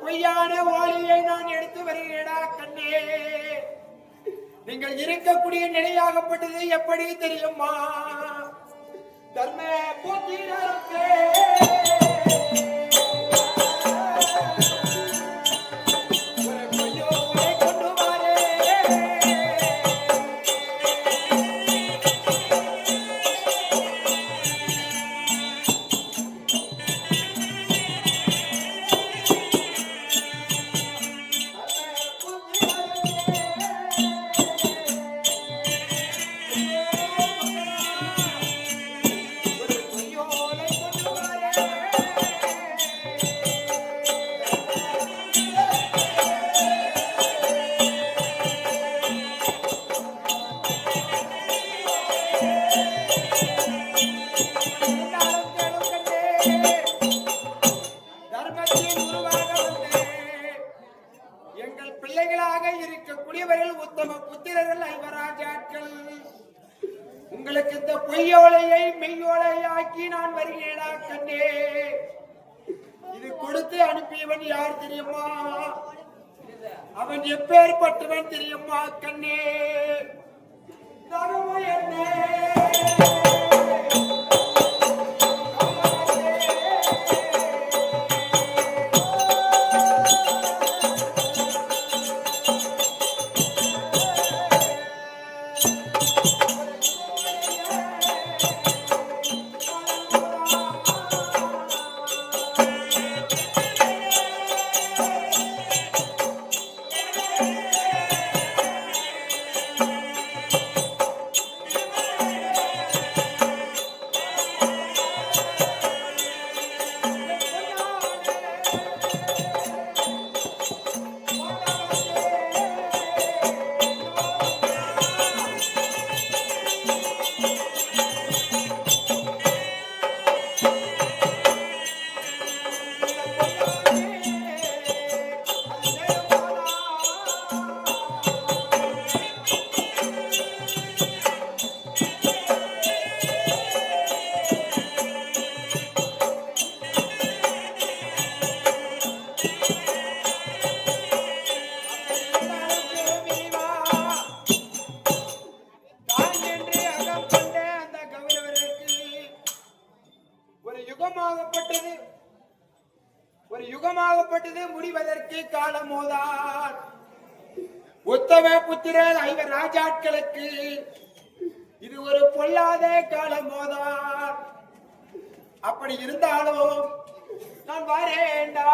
பொய்யான வாழியை நான் எடுத்து வருகிறேடா கண்ணே? நீங்கள் இருக்கக்கூடிய நிலையாகப்பட்டது எப்படி தெரியுமா? தர்ம புத்திரருக்கு பிள்ளைகளாக இருக்கக்கூடியவர்கள் உத்தம புத்திரர்கள் ஐவராஜாக்கள். உங்களுக்கு இந்த பொய்யோலையை மெய்யோலையாக்கி நான் வருகிறேனா கண்டே இது கொடுத்து அனுப்பியவன் யார் தெரியுமா? அவன் எப்பேற்பட்டவன் தெரியுமா கண்ணே? தருமயனே. என்ன மக்களுக்கு இது ஒரு பொல்லாத காலமோதான் அப்படி இருந்தாலும் நான் வரேண்டா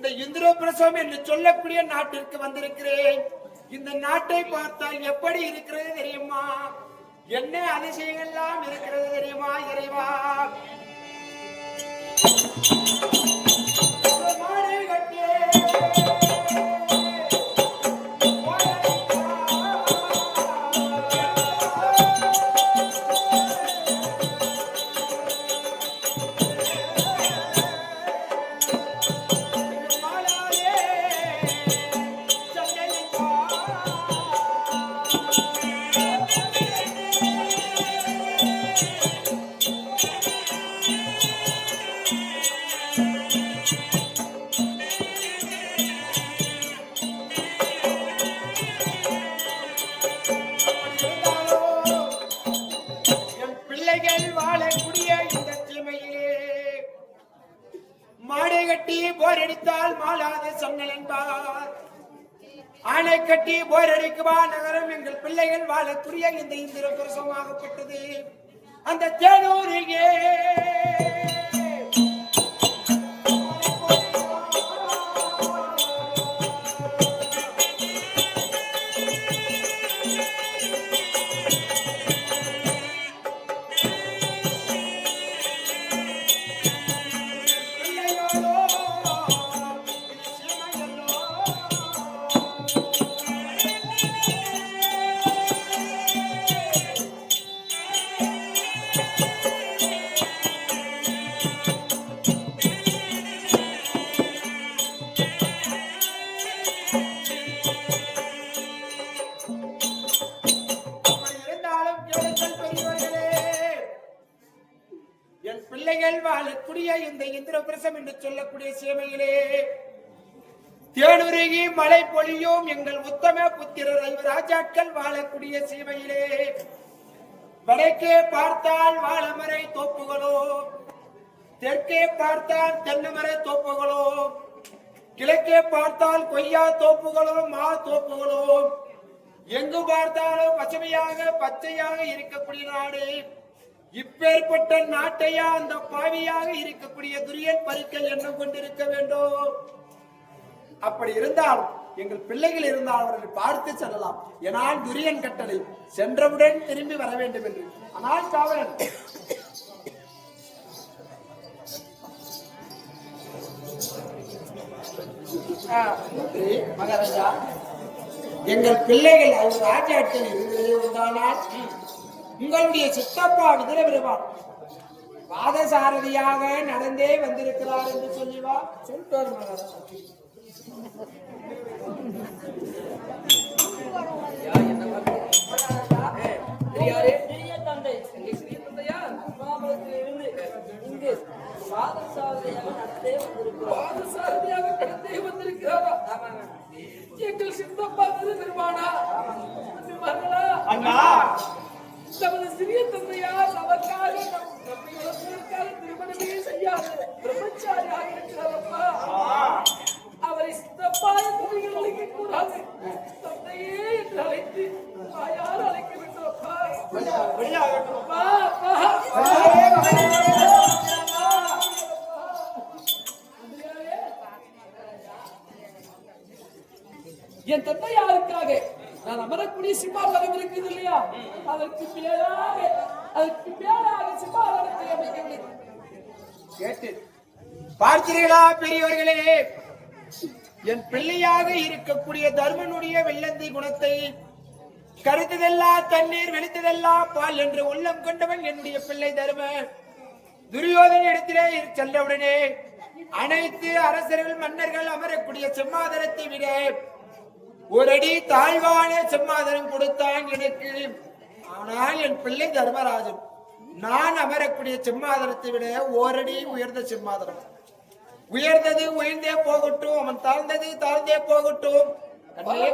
இந்த இந்திரபிரசம் என்று சொல்லக்கூடிய நாட்டிற்கு வந்திருக்கிறேன். இந்த நாட்டை பார்த்தால் எப்படி இருக்கிறது தெரியுமா? என்ன அதிசயங்கள்லாம் இருக்கிறது தெரியுமா இறைவா? வாழக்கூடிய இந்த தீமையிலே மாடை கட்டி போரடித்தால் மாளாது சொன்னல் என்பார். ஆணை கட்டி போரடிக்குவா நகரம் எங்கள் பிள்ளைகள் வாழ துரிய இந்த இந்திர பிரசவமாகப்பட்டது அந்த தேனூரிலே பிள்ளைகள் இந்த இந்திரபிரசம் என்று சொல்லக்கூடிய சீமையிலே. தேனுருகி மழை பொழியும் எங்கள் உத்தம புத்திரர் ஐவர் ராஜாக்கள் வாழக்கூடிய சீமையிலே. வடக்கே பார்த்தால் வாழமரை தோப்புகளோ தெற்கே பார்த்தால் தென்னமரை தோப்புகளோ கிழக்கே பார்த்தால் கொய்யா தோப்புகளோ மா தோப்புகளோ. எங்கு பார்த்தாலும் பசுமையாக பச்சையாக இருக்கக்கூடிய நாடு. இப்பேற்பட்ட நாட்டையா அந்த பாவியாக இருக்கக்கூடிய துரியன் பருக்கள் எண்ணம் கொண்டிருக்க வேண்டும். அப்படி இருந்தால் எங்கள் பிள்ளைகள் இருந்தால் அவர்கள் பார்த்து செல்லலாம். ஏனால் துரியன் கட்டளை சென்றவுடன் திரும்பி வர வேண்டும் என்று. ஆனால் காவலன் மகாராஜா எங்கள் பிள்ளைகள் அவர் ராஜாக்கள் இருவரே உண்டானால் உங்களுடைய சித்தப்பா விதிர விடுவார் பாதசாரதியாக நடந்தே வந்திருக்கிறார் என்று சொல்லி வா சொல்லிட்டு பெரிய தந்தை சிறிய மாமல்லத்தில் இருந்து இங்கு பாதசாரதியாக நடந்தே வந்திருக்கிறோம். பாதசாரதியாக நடந்தே வந்திருக்கிறாரா? எங்கள் சித்தப்பா? திருமகளா? அண்ணா நமது சிறிய தந்தையார் நமக்காக நம் திருமணமே செய்யாது. பிரம்மச்சாரியாக இருக்கிறாரப்பா அவரை சித்தப்பா அழைக்க கூடாது. தந்தையே என்று அழைத்து தாயார் அழைக்க வேண்டும் அப்பா அப்பா, அப்பா. என் தந்தையாருக்காக நான் அமரக்கூடிய சிம்மாசனம் இல்லையா அதற்கு மேலாக அதற்கு மேலாக சிம்மாசனத்தை அமைக்கவில்லை கேட்டு பார்த்தீர்களா பெரியவர்களே என் பிள்ளையாக இருக்கக்கூடிய தர்மனுடைய வெள்ளந்தி குணத்தை கருத்ததெல்லாம் தண்ணீர் வெளித்ததெல்லாம் பால் என்று உள்ளம் கொண்டவன் என்னுடைய பிள்ளை தருமன் துரியோதன இடத்திலே சென்றவுடனே அனைத்து அரசர்கள் மன்னர்கள் அமரக்கூடிய சிம்மாதனத்தை விட ஒரு அடி தாழ்வான சிம்மாதனம் கொடுத்தான் எனக்கு. ஆனால் என் பிள்ளை தர்மராஜன் நான் அமரக்கூடிய சிம்மாதனத்தை விட ஓரடி உயர்ந்த சிம்மாதனம். உயர்ந்தது உயர்ந்தே போகட்டும் அவன் தாழ்ந்தது தாழ்ந்தே போகட்டும். கண்ணே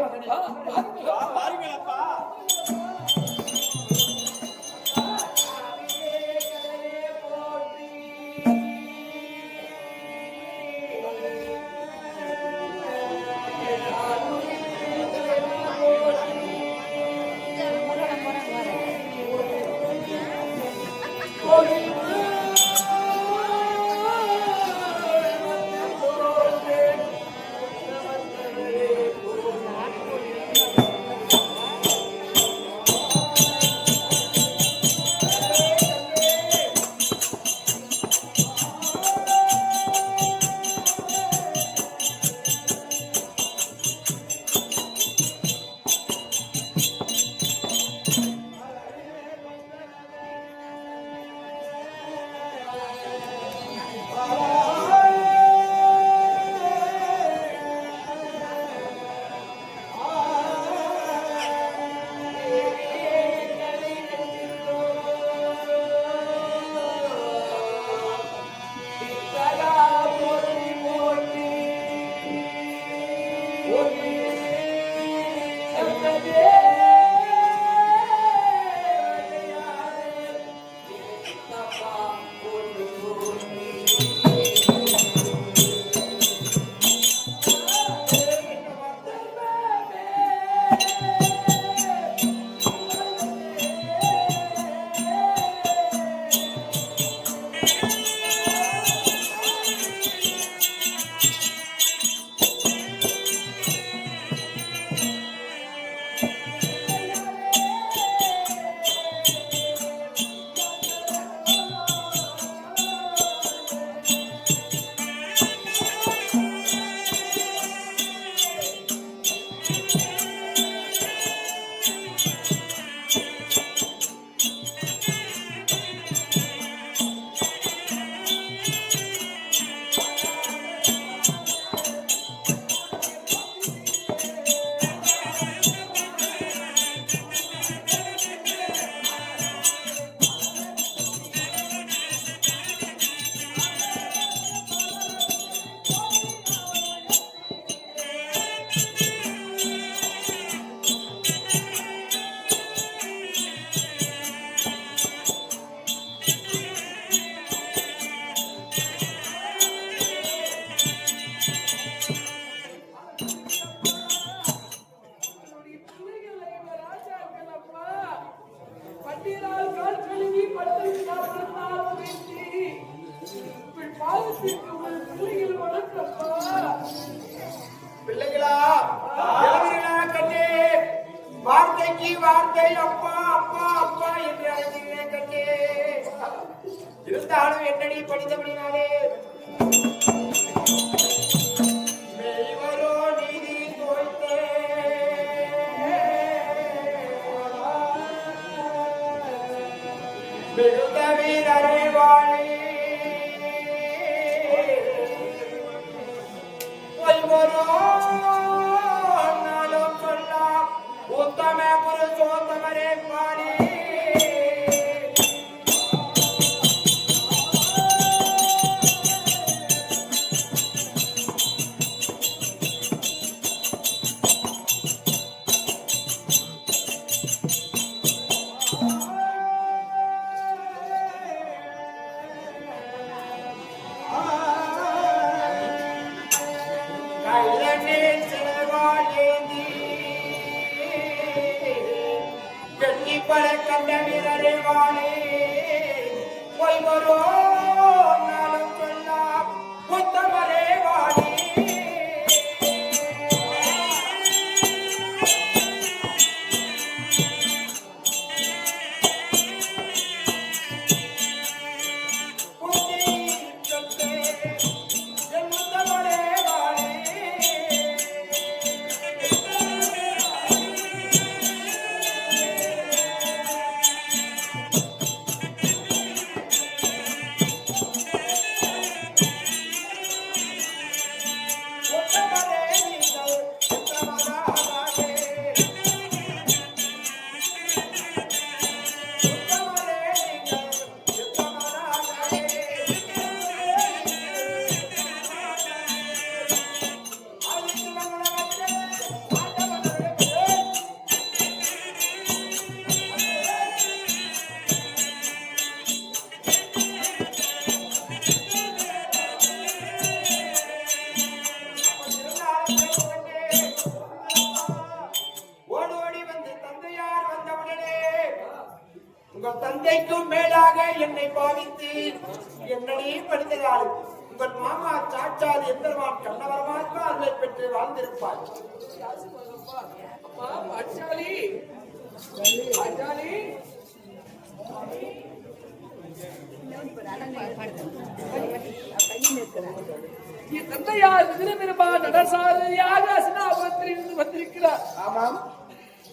தந்தையார் விதிரமிருமா நடசாரியாக அசனாபுரத்திலிருந்து வந்திருக்கிறார் ஆமாம்.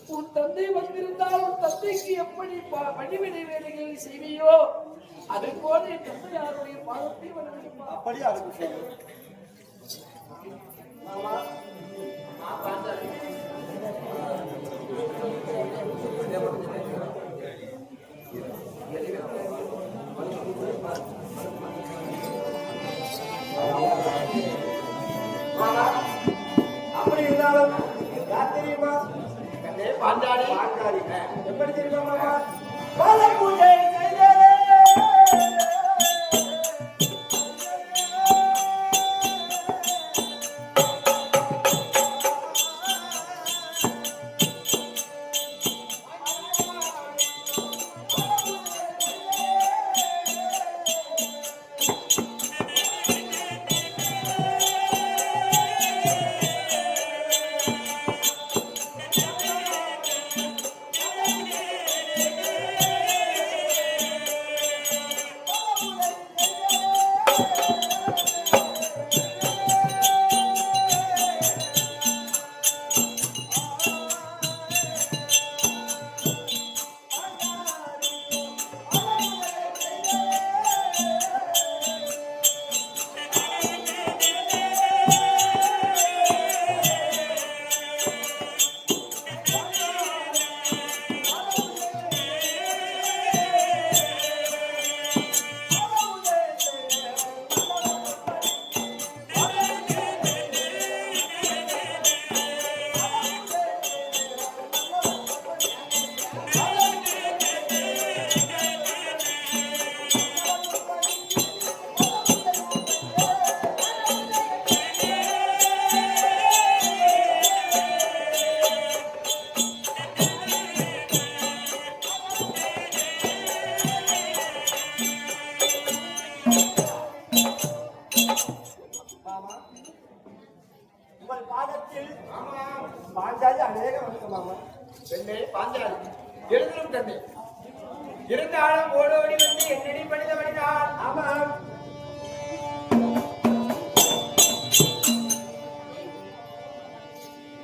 உன் தந்தை வந்திருந்தால் உன் தந்தைக்கு எப்படி பணிவிடை வேலைகளை செய்வியோ அது போல என் தந்தையாருடைய பாதத்தை வரவேண்டுமா அப்படியா மாமா இருப்பாளா அப்படி இருந்தாலும் யார் தெரியுமா? பாண்டாடி பாண்டாடி எப்படி தெரியுமா பூஜை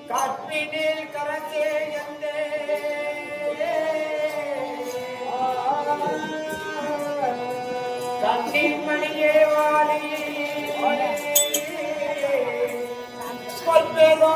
கற்பினில் கரசே எந்தே கண்ணின் மணியே வாழி கொள்பெறோ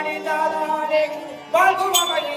மணி தாதானே வாழ்கும் மணி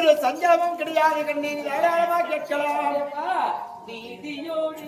ஒரு சஞ்சாபம் கிடையாது கண்ணீர் ஏராளமாக கேட்கலாம். நீதியோடு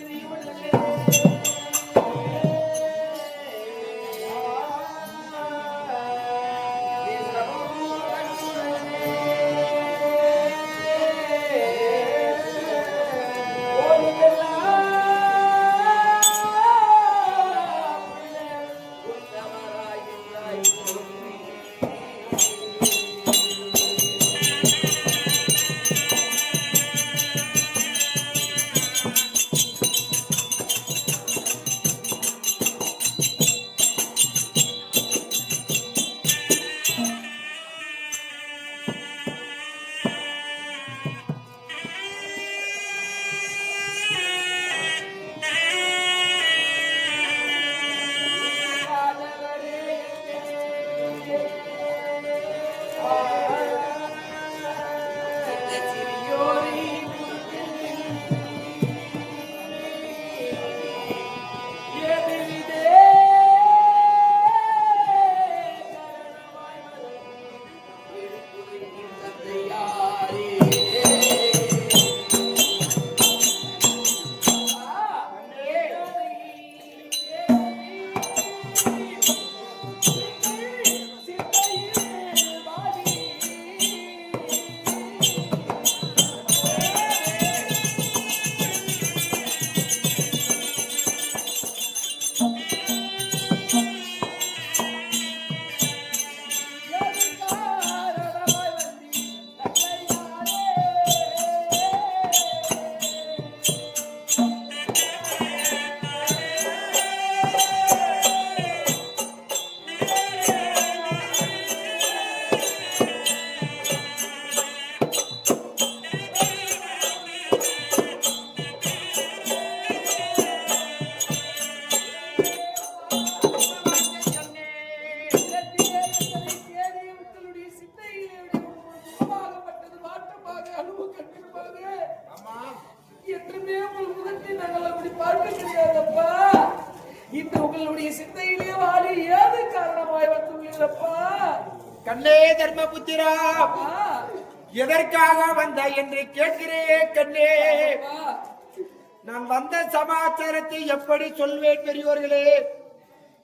வந்த சமாச்சாரத்தை எப்படி சொல்வேன் பெரியோர்களே?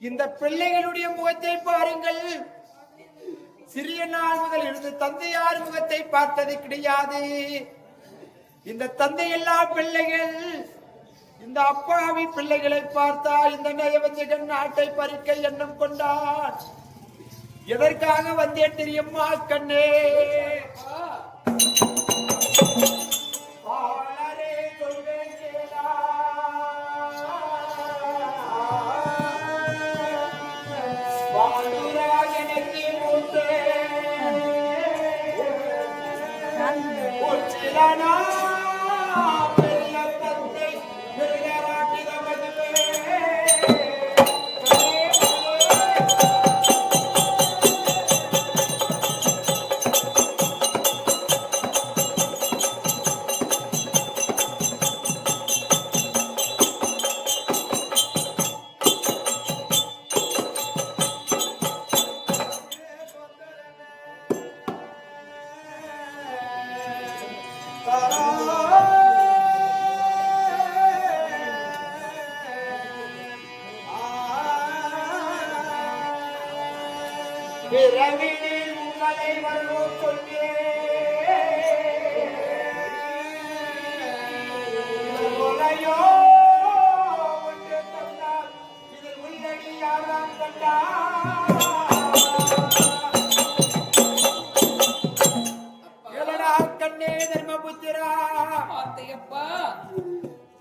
இந்த பிள்ளைகளுடைய முகத்தை பாருங்கள். சிறிய நாள் முதல் இருந்து தந்தையார் முகத்தை பார்த்தது கிடையாது. இந்த தந்தையில்லா பிள்ளைகள் இந்த அப்பாவி பிள்ளைகளை பார்த்தா இந்த நயவஞ்சகன் நாட்டை பறிக்க எண்ணம் கொண்டார். எதற்காக வந்தேன் தெரியுமா கண்ணே?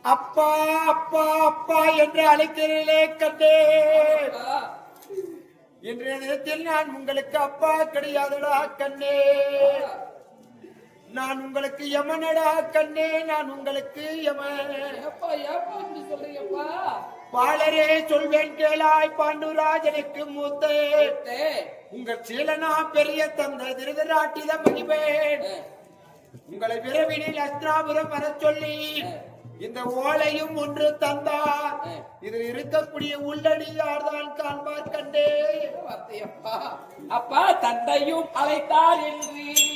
அப்பா அப்பா அப்பா என்று அழைக்கிறீர்களே. இன்றைய தினத்தில் நான் உங்களுக்கு அப்பா கிடையாதுடா கண்ணே. நான் உங்களுக்கு யமனடா கண்ணே நான் உங்களுக்கு யமன் பாலரே சொல்வேன் கேளாய் பாண்டுராஜனுக்கு மூத்தே. உங்கள் சீலனா பெரிய தந்த திருதராட்டித மகிவேன் டே, உங்களை விரைவினில் அஸ்திராபுரம் வரச் சொல்லி. இந்த ஓலையும் ஒன்று தந்தார். இதில் இருக்கக்கூடிய உள்ளடியார் தான் காண்பார் கண்டே. அப்பா தந்தையும் அழைத்தார் என்று.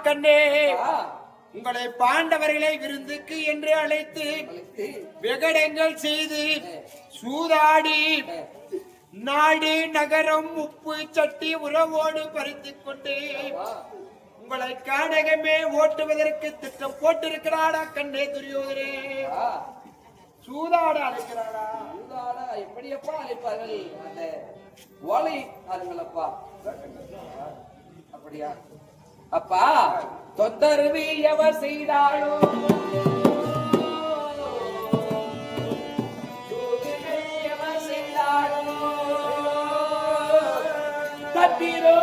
கண்ணே. உங்களை பாண்டவர்களை விருந்துக்கு என்று அழைத்து விகடங்கள் செய்து சூதாடி நாடு நகரம் உப்பு சட்டி உறவோடு பறித்துக் கொண்டு உங்களை காடகமே ஓட்டுவதற்கு திட்டம் போட்டிருக்கிறாடா கண்ணே துரியோதரே சூதாட அழைக்கிறாடா சூதாடா எப்படியப்பா அழைப்பார்கள்? அந்த ஓலை ஆளுங்களப்பா. அப்படியா? அப்பா தொந்தரவு எவர் செய்தாலோ? சோதனை எவர் செய்தாலோ? தத்திரோ